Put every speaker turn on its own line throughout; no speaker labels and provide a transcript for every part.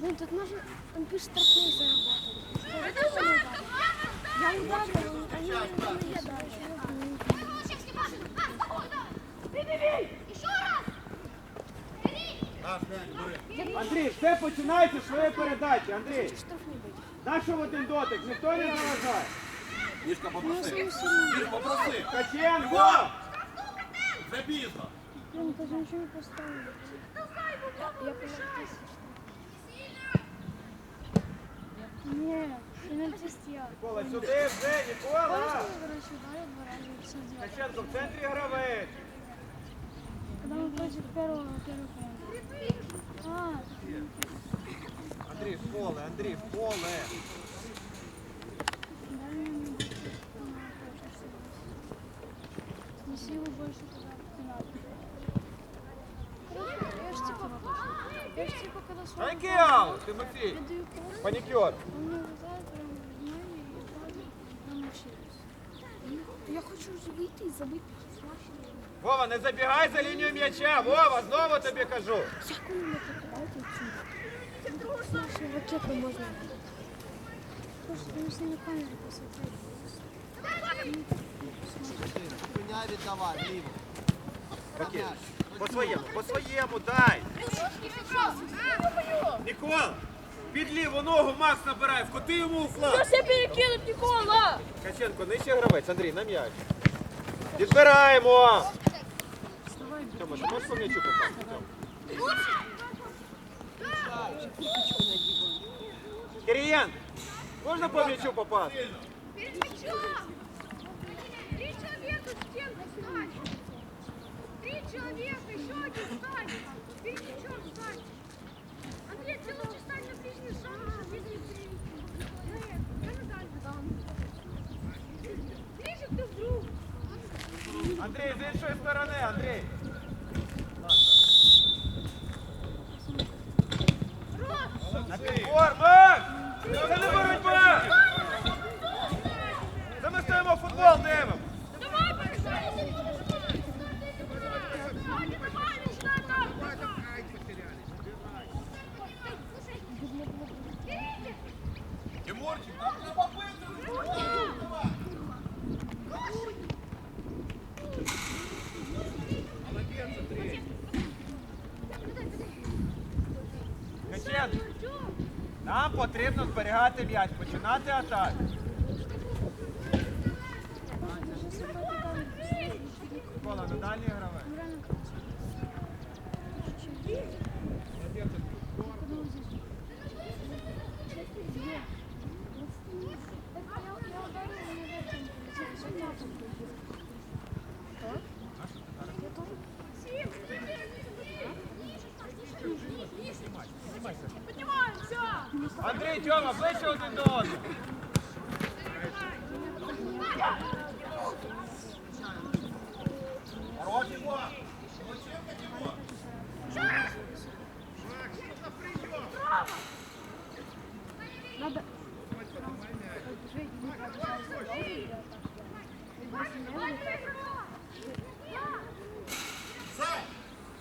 Блин, тут можно, там пишет штрафные заработали. Я ударил, они не дальше.
Андрій, все починається з своєї передачі. Андрій,
Штрафные быть.
на що в один дотик? Ніхто не заважає.
Мішка,
Ну,
попроси.
самый сильный.
Міш, попроси.
Каченко!
Вже пізно.
Блин, даже ничего не поставили. Я Понял. Не, я.
Нікола, сюди вже, Нікола! Каченко, в центрі гравець.
Когда мы против первого, первого плана. А,
Андрій, в поле, Андрій, в поле.
Снеси его больше туда, не надо. Я ж типа, я ж типа, когда
А
свой
Тимофій?
я даю пас,
Панікер.
он мне вылезает прям в ноги и падает, намучились. Я хочу уже выйти и забыть смачно.
Вова, не забігай за лінію м'яча. Вова, знову тобі кажу.
Всякую мне покидайте отсюда. Смачно ракету можно. Слушай, ты если на камеру посмотреть.
Міняй віддавай, ліво.
Окей. По своєму, по своєму, дай. Нікола, Під ліву ногу Макс набирає, вкоти йому у флаг.
Все перекинуть, Никола!
Каченко, нижче гравець, Андрій, на м'яч. Підбираємо. Тьома, ти можеш по м'ячу попасти? Тьома? Кирієн, можна по м'ячу попасти?
Перед мячом! Три человека стенку встань! Три человека, еще один встань! Перед мячом встань!
Андрій, з іншої сторони, підбор, Макс! Це не боротьба! Це ми стоїмо футбол дивимо.
Давай, побежали! Давай, давай, начинай так!
Тимурчик, нам
потрібно зберігати м'яч, починати атаку. Микола, на дальній гравець. Андрій, Тьома, ближче один до одного.
Надо.
Сань,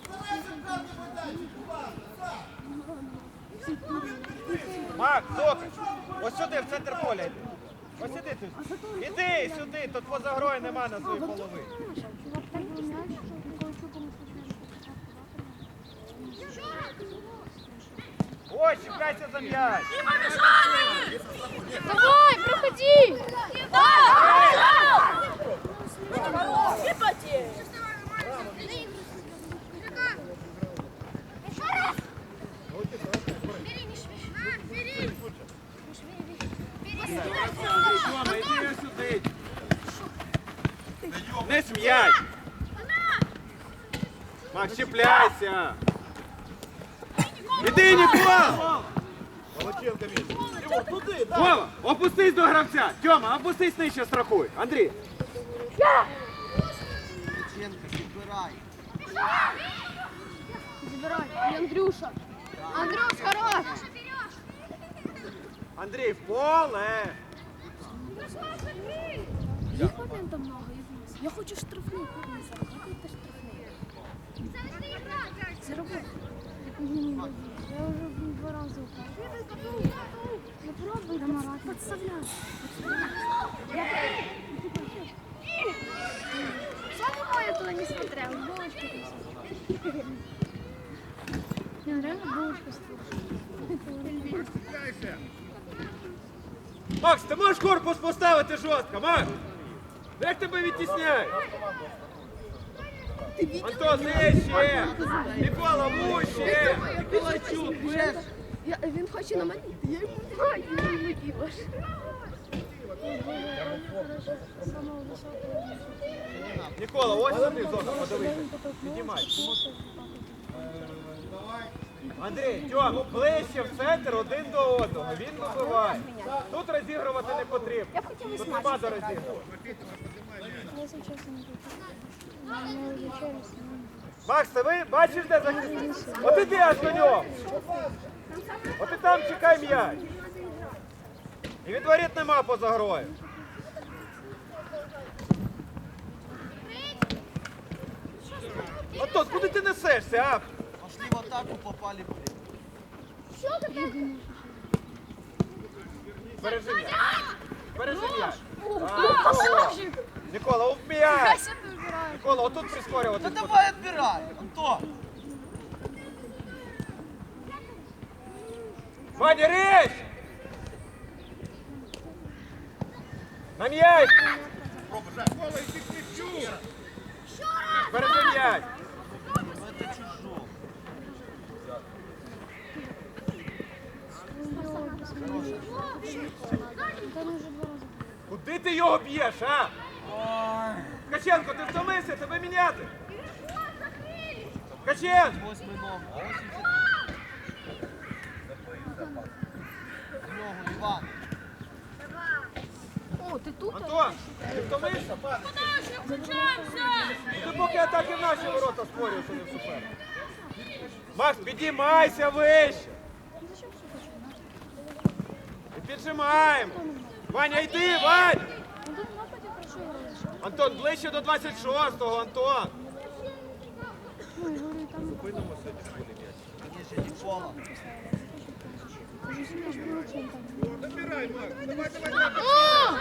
давай центральний майданчик, уважно, Сань.
Макс, Сокач, ось сюди, в центр поля. Ось сюди тут. Іди сюди, тут поза грою нема на своїй
ему
Ой, чіпляйся за м'яч.
Давай, проходи! Давай! Не потей!
Тьома, іди сюди. Не см'яй. Макс, чіпляйся. Іди, Нікола! Вова, опустись до гравця. Тьома, опустись нижче страхуй. Андрій.
Ченко, підбирай.
Забирай. Андрюша. Андрюш, хорош.
Андрій, в поле.
Их моментов много, Евгений. Я хочу штрафные, как не заработать штрафные. Заработать. Я уже два два рази упав. Ну пробуй, Марат, подставляй. Слава Богу, я туда не смотрел, булочки там. Не, реально булочка стоит.
Макс, ти можеш корпус поставити жорстко, Макс? Як тебе відтісняють? Антон, нижче! Микола, вуще! Микола, чук,
він хоче на мене, я йому знаю, я йому. Самого.
Микола, ось сюди зона, подивися. Піднімай. Андрій, Тьом, ближче в центр один до одного. Він вибиває. Тут розігрувати не потрібно. Тут нема до розігрувати.
Через.
Макс, ти ви бачиш, де захисник? От іди аж до нього. От і там чекай м'яч. І відворіт нема поза грою. Антон, куди ти несешся, а?
Атаку, попали, блин.
Бережи м'яч. Бережи м'яч. Так, ого. Микола, ух м'яч. Микола, отут прискорювати.
Да давай отбирай, Антон.
Ваня, речь! На м'яч! Бережи м'яч!
Ну это чужой.
Та ну вже два рази.
Куди ти його б'єш, а? Ткаченко, ти втомився, тебе міняти! Ткаченко!
Восьмий номер. 80. Ногу, Іван.
О, ти тут?
Антон, ти втомився? Ти поки атаки в наші ворота створюєш, а не в суперник. Макс, підіймайся вище! Піджимаємо! Ваня, йди, Вань! Антон, ближче до 26-го, Антон!
І говорю, там
Мені ще Нікола.
вже сильно ж було чим там.
Забирай, Макс. Давай, давай, давай.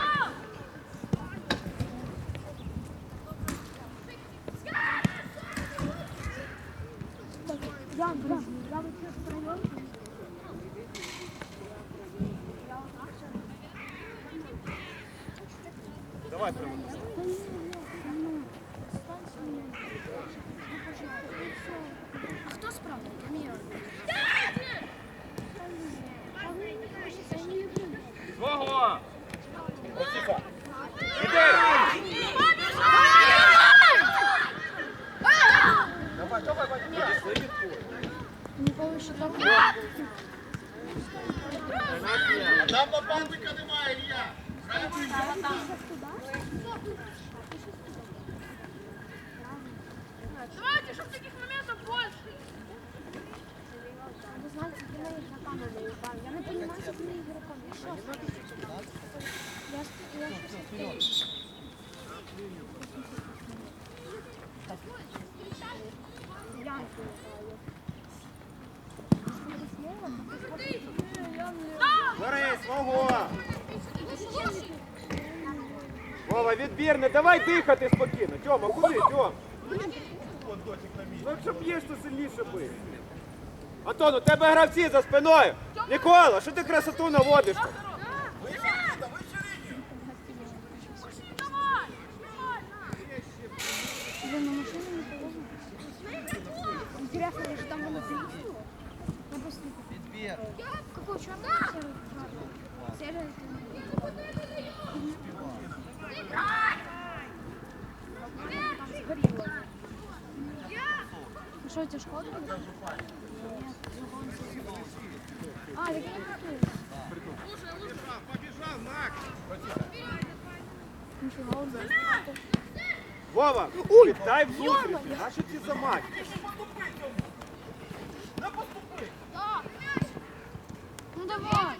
Ян, Ян, я вот сейчас проверю.
Давай прямо.
А хто справа? Міра.
Свого! Іди! Давай, давай, Ваня, підійшли від поля.
Ніколи ще так.
Там нападника немає, Ілля.
Давайте, чтобы таких моментов больше.
Ви знаєте, я навіть на камеру упав. Я не розумію, що ти ігроком. Я що? Я ж- я щось- Янку літаю.
Бери, свого! Вова, відбір, не давай дихати спокійно. Тьома, куди, Тьом? Ну, якщо б'єш, то сильніше бий. Антон, у тебе гравці за спиною. Нікола, що ти красоту наводиш?
Интересно, я же там было приехала? Я просто не помню.
Підбір.
Какой черный? Серый. Там сгорело. Ну что, тебе шкода? Нет, загон сел. А, так я не
Побіжав, Макс.
Нифига, он
Вова, віддай в зустрічі. Наші ці замахи.
Ну давай.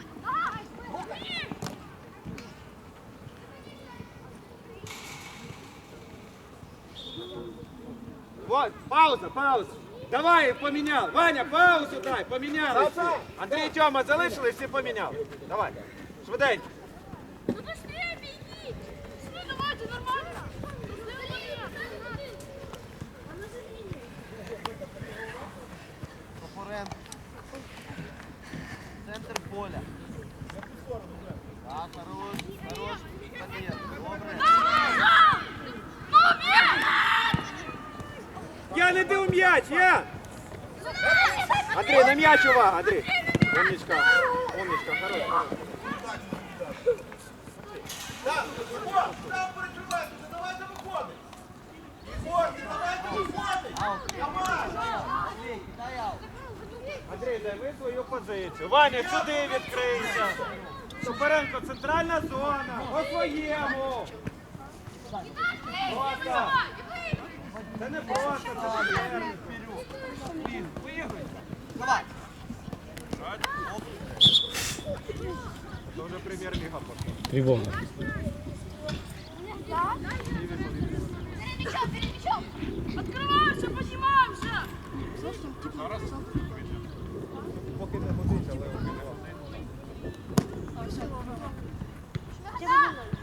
Вот, пауза, пауза. Давай, поміняв. Ваня, паузу дай, поміняли. всі. Андрій і Тьома залишили, всі поміняли. Давай. Швиденько. М'яч увага, Андрій. Умничка, умничка, хорош. хорош.
Давайте виходить. Ігор, давайте виходить. Давай.
Позицію. Ваня, сюди відкрийся. Суперенко, центральна зона. По своєму. Просто. Це не просто, це суперник.
Блін, виграй. Давай.
Прем'єр-ліга пошла.
Тревога.
Открываемся, поднимаемся!
Поки не годиться, але
Дай,